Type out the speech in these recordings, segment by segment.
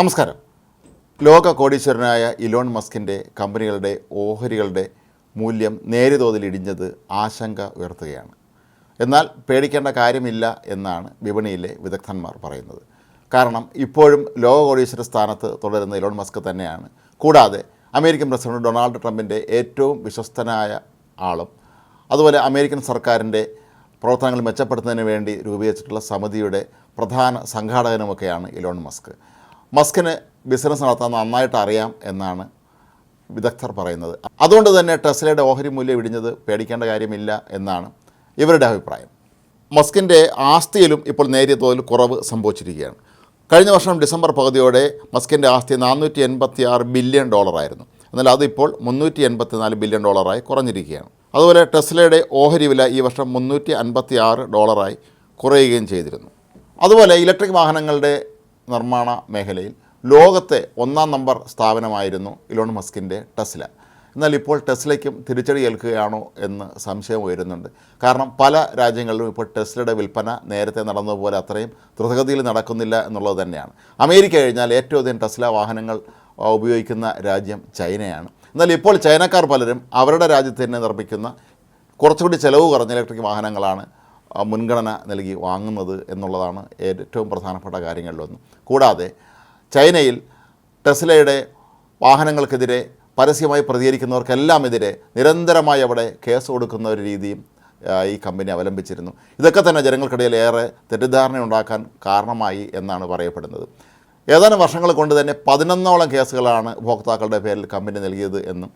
നമസ്കാരം. ലോക കോടീശ്വരനായ ഇലോൺ മസ്കിന്റെ കമ്പനികളുടെ ഓഹരികളുടെ മൂല്യം നേരിതോതിൽ ഇടിഞ്ഞത് ആശങ്ക ഉയർത്തുകയാണ്. എന്നാൽ പേടിക്കേണ്ട കാര്യമില്ല എന്നാണ് വിപണിയിലെ വിദഗ്ധന്മാർ പറയുന്നത്. കാരണം ഇപ്പോഴും ലോക കോടീശ്വര സ്ഥാനത്ത് തുടരുന്ന ഇലോൺ മസ്ക് തന്നെയാണ്. കൂടാതെ അമേരിക്കൻ പ്രസിഡന്റ് ഡൊണാൾഡ് ട്രംപിന്റെ ഏറ്റവും വിശ്വസ്തനായ ആളും അതുപോലെ അമേരിക്കൻ സർക്കാരിന്റെ പ്രവർത്തനങ്ങൾ മെച്ചപ്പെടുത്തുന്നതിന് വേണ്ടി രൂപീകരിച്ചിട്ടുള്ള സമിതിയുടെ പ്രധാന സംഘാടകനുമൊക്കെയാണ് ഇലോൺ മസ്ക്. മസ്കിന് ബിസിനസ് നടത്താൻ നന്നായിട്ട് അറിയാം എന്നാണ് വിദഗ്ധർ പറയുന്നത്. അതുകൊണ്ട് തന്നെ ടെസ്ലയുടെ ഓഹരി മൂല്യം ഇടിഞ്ഞത് പേടിക്കേണ്ട കാര്യമില്ല എന്നാണ് ഇവരുടെ അഭിപ്രായം. മസ്കിന്റെ ആസ്തിയിലും ഇപ്പോൾ നേരിയ തോതിൽ കുറവ് സംഭവിച്ചിരിക്കുകയാണ്. കഴിഞ്ഞ വർഷം ഡിസംബർ പകുതിയോടെ മസ്കിന്റെ ആസ്തി നാനൂറ്റി എൺപത്തി ആറ് ബില്യൺ ഡോളറായിരുന്നു. എന്നാൽ അതിപ്പോൾ മുന്നൂറ്റി എൺപത്തി നാല് ബില്യൺ ഡോളറായി കുറഞ്ഞിരിക്കുകയാണ്. അതുപോലെ ടെസ്ലയുടെ ഓഹരി വില ഈ വർഷം മുന്നൂറ്റി അൻപത്തി ആറ് ഡോളറായി കുറയുകയും ചെയ്തിരുന്നു. അതുപോലെ ഇലക്ട്രിക് വാഹനങ്ങളുടെ നിർമ്മാണ മേഖലയിൽ ലോകത്തെ ഒന്നാം നമ്പർ സ്ഥാപനമായിരുന്നു ഇലോൺ മസ്കിന്റെ ടെസ്ല. എന്നാൽ ഇപ്പോൾ ടെസ്ലയ്ക്കും തിരിച്ചടി ഏൽക്കുകയാണോ എന്ന് സംശയം ഉയരുന്നുണ്ട്. കാരണം പല രാജ്യങ്ങളിലും ഇപ്പോൾ ടെസ്ലയുടെ വിൽപ്പന നേരത്തെ നടന്നതുപോലെ അത്രയും ദ്രുതഗതിയിൽ നടക്കുന്നില്ല എന്നുള്ളത് തന്നെയാണ്. അമേരിക്ക കഴിഞ്ഞാൽ ഏറ്റവും അധികം ടെസ്ല വാഹനങ്ങൾ ഉപയോഗിക്കുന്ന രാജ്യം ചൈനയാണ്. എന്നാൽ ഇപ്പോൾ ചൈനക്കാർ പലരും അവരുടെ രാജ്യത്ത് തന്നെ നിർമ്മിക്കുന്ന കുറച്ചുകൂടി ചിലവ് കുറഞ്ഞ ഇലക്ട്രിക് വാഹനങ്ങളാണ് മുൻഗണന നൽകി വാങ്ങുന്നത് എന്നുള്ളതാണ് ഏറ്റവും പ്രധാനപ്പെട്ട കാര്യങ്ങളിലൊന്ന്. കൂടാതെ ചൈനയിൽ ടെസ്ലയുടെ വാഹനങ്ങൾക്കെതിരെ പരസ്യമായി പ്രതികരിക്കുന്നവർക്കെല്ലാം എതിരെ നിരന്തരമായി അവിടെ കേസ് കൊടുക്കുന്ന ഒരു രീതിയും ഈ കമ്പനി അവലംബിച്ചിരുന്നു. ഇതൊക്കെ തന്നെ ജനങ്ങൾക്കിടയിൽ ഏറെ തെറ്റിദ്ധാരണ ഉണ്ടാക്കാൻ കാരണമായി എന്നാണ് പറയപ്പെടുന്നത്. ഏതാനും വർഷങ്ങൾ കൊണ്ട് തന്നെ പതിനൊന്നോളം കേസുകളാണ് ഉപഭോക്താക്കളുടെ പേരിൽ കമ്പനി നൽകിയത് എന്നും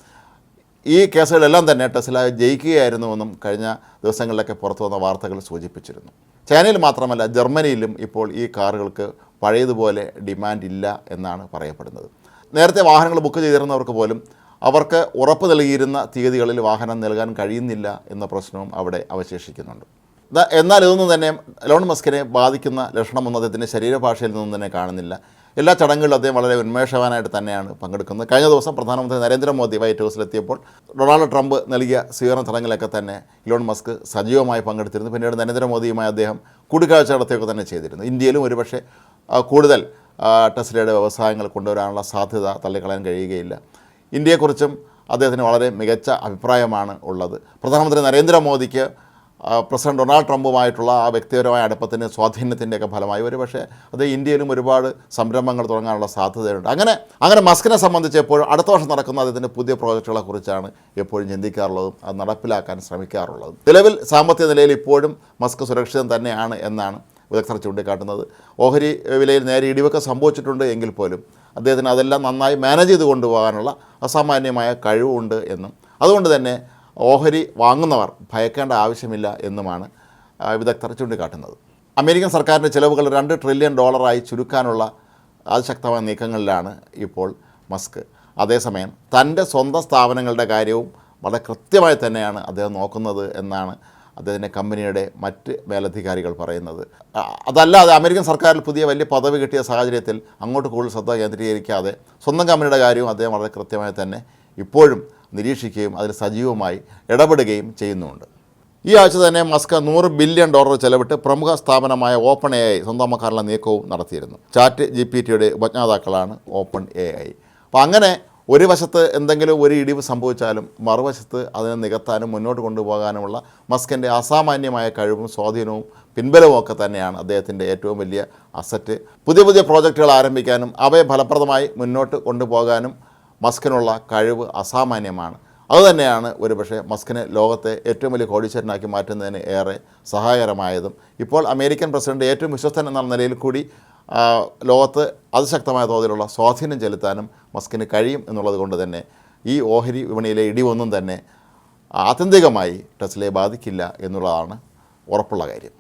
ഈ കേസുകളെല്ലാം തന്നെ ടെസ്ല ജയിക്കുകയായിരുന്നുവെന്നും കഴിഞ്ഞ ദിവസങ്ങളിലൊക്കെ പുറത്തു വന്ന വാർത്തകൾ സൂചിപ്പിച്ചിരുന്നു. ചൈനയിൽ മാത്രമല്ല ജർമ്മനിയിലും ഇപ്പോൾ ഈ കാറുകൾക്ക് പഴയതുപോലെ ഡിമാൻഡ് ഇല്ല എന്നാണ് പറയപ്പെടുന്നത്. നേരത്തെ വാഹനങ്ങൾ ബുക്ക് ചെയ്തിരുന്നവർക്ക് പോലും അവർക്ക് ഉറപ്പ് നൽകിയിരുന്ന തീയതികളിൽ വാഹനം നൽകാൻ കഴിയുന്നില്ല എന്ന പ്രശ്നവും അവിടെ അവശേഷിക്കുന്നുണ്ട്. എന്നാൽ ഇതൊന്നും തന്നെ എലോൺ മസ്കിനെ ബാധിക്കുന്ന ലക്ഷണമൊന്നും അദ്ദേഹത്തിന്റെ ശരീരഭാഷയിൽ നിന്നും തന്നെ കാണുന്നില്ല. എല്ലാ ചടങ്ങുകളിലും അദ്ദേഹം വളരെ ഉന്മേഷവാനായിട്ട് തന്നെയാണ് പങ്കെടുക്കുന്നത്. കഴിഞ്ഞ ദിവസം പ്രധാനമന്ത്രി നരേന്ദ്രമോദി വൈറ്റ് ഹൗസിലെത്തിയപ്പോൾ ഡൊണാൾഡ് ട്രംപ് നൽകിയ സ്വീകരണ ചടങ്ങിലൊക്കെ തന്നെ ഇലോൺ മസ്ക് സജീവമായി പങ്കെടുത്തിരുന്നു. പിന്നീട് നരേന്ദ്രമോദിയുമായി അദ്ദേഹം കൂടിക്കാഴ്ച നടത്തുകയൊക്കെ തന്നെ ചെയ്തിരുന്നു. ഇന്ത്യയിലും ഒരുപക്ഷെ കൂടുതൽ ടെസ്ലയുടെ വ്യവസായങ്ങൾ കൊണ്ടുവരാനുള്ള സാധ്യത തള്ളിക്കളയാൻ കഴിയുകയില്ല. ഇന്ത്യയെക്കുറിച്ചും അദ്ദേഹത്തിന് വളരെ മികച്ച അഭിപ്രായമാണ് ഉള്ളത്. പ്രധാനമന്ത്രി നരേന്ദ്രമോദിക്ക് പ്രസിഡന്റ് ഡൊണാൾഡ് ട്രംപുമായിട്ടുള്ള ആ വ്യക്തിപരമായ അടുപ്പത്തിന്റെ സ്വാധീനത്തിന്റെയൊക്കെ ഫലമായി. ഒരു പക്ഷേ അത് ഇന്ത്യയിലും ഒരുപാട് സംരംഭങ്ങൾ തുടങ്ങാനുള്ള സാധ്യതയുണ്ട്. അങ്ങനെ അങ്ങനെ മസ്കിനെ സംബന്ധിച്ച് എപ്പോഴും അടുത്ത വർഷം നടക്കുന്ന അദ്ദേഹത്തിന്റെ പുതിയ പ്രോജക്റ്റുകളെ കുറിച്ചാണ് എപ്പോഴും ചിന്തിക്കാറുള്ളതും അത് നടപ്പിലാക്കാൻ ശ്രമിക്കാറുള്ളതും. നിലവിൽ സാമ്പത്തിക നിലയിൽ ഇപ്പോഴും മസ്ക് സുരക്ഷിതം തന്നെയാണ് എന്നാണ് വിദഗ്ധർ ചൂണ്ടിക്കാട്ടുന്നത്. ഓഹരി വിലയിൽ നേരെ ഇടിവൊക്കെ സംഭവിച്ചിട്ടുണ്ട് എങ്കിൽ പോലും അദ്ദേഹത്തിന് അതെല്ലാം നന്നായി മാനേജ് ചെയ്ത് കൊണ്ടുപോകാനുള്ള അസാമാന്യമായ കഴിവുണ്ട് എന്നും. അതുകൊണ്ട് തന്നെ ഓഹരി വാങ്ങുന്നവർ ഭയക്കേണ്ട ആവശ്യമില്ല എന്നുമാണ് വിദഗ്ധർ ചൂണ്ടിക്കാട്ടുന്നത്. അമേരിക്കൻ സർക്കാരിന്റെ ചിലവുകൾ രണ്ട് ട്രില്യൺ ഡോളറായി ചുരുക്കാനുള്ള അതിശക്തമായ നീക്കങ്ങളിലാണ് ഇപ്പോൾ മസ്ക്. അതേസമയം തന്റെ സ്വന്തം സ്ഥാപനങ്ങളുടെ കാര്യവും വളരെ കൃത്യമായി തന്നെയാണ് അദ്ദേഹം നോക്കുന്നത് എന്നാണ് അദ്ദേഹത്തിന്റെ കമ്പനിയുടെ മറ്റ് മേലധികാരികൾ പറയുന്നത്. അതല്ലാതെ അമേരിക്കൻ സർക്കാരിൽ പുതിയ വലിയ പദവി കിട്ടിയ സാഹചര്യത്തിൽ അങ്ങോട്ട് കൂടുതൽ ശ്രദ്ധ കേന്ദ്രീകരിക്കാതെ സ്വന്തം കമ്പനിയുടെ കാര്യവും അദ്ദേഹം വളരെ കൃത്യമായി തന്നെ ഇപ്പോഴും നിരീക്ഷിക്കുകയും അതിൽ സജീവമായി ഇടപെടുകയും ചെയ്യുന്നുമുണ്ട്. ഈ ആഴ്ച തന്നെ മസ്ക് നൂറ് ബില്യൺ ഡോളർ ചെലവിട്ട് പ്രമുഖ സ്ഥാപനമായ ഓപ്പൺ എ ഐ സ്വന്തമാക്കാനുള്ള നീക്കവും നടത്തിയിരുന്നു. ചാറ്റ് ജി പി ടിയുടെ ഉപജ്ഞാതാക്കളാണ് ഓപ്പൺ എ ഐ. അപ്പോൾ അങ്ങനെ ഒരു വശത്ത് എന്തെങ്കിലും ഒരു ഇടിവ് സംഭവിച്ചാലും മറുവശത്ത് അതിനെ നികത്താനും മുന്നോട്ട് കൊണ്ടുപോകാനുമുള്ള മസ്കിന്റെ അസാമാന്യമായ കഴിവും സ്വാധീനവും പിൻബലവും ഒക്കെ തന്നെയാണ് അദ്ദേഹത്തിന്റെ ഏറ്റവും വലിയ അസറ്റ്. പുതിയ പുതിയ പ്രോജക്റ്റുകൾ ആരംഭിക്കാനും അവയെ ഫലപ്രദമായി മുന്നോട്ട് കൊണ്ടുപോകാനും മസ്കിനുള്ള കഴിവ് അസാമാന്യമാണ്. അതുതന്നെയാണ് ഒരുപക്ഷെ മസ്കിനെ ലോകത്തെ ഏറ്റവും വലിയ കോടീശ്വരനാക്കി മാറ്റുന്നതിന് ഏറെ സഹായകരമായതും. ഇപ്പോൾ അമേരിക്കൻ പ്രസിഡന്റ് ഏറ്റവും വിശ്വസ്തൻ എന്ന നിലയിൽ കൂടി ലോകത്ത് അതിശക്തമായ തോതിലുള്ള സ്വാധീനം ചെലുത്താനും മസ്കിന് കഴിയും എന്നുള്ളത് കൊണ്ട് തന്നെ ഈ ഓഹരി വിപണിയിലെ ഇടിവൊന്നും തന്നെ ആത്യന്തികമായി ടെസ്ലയെ ബാധിക്കില്ല എന്നുള്ളതാണ് ഉറപ്പുള്ള കാര്യം.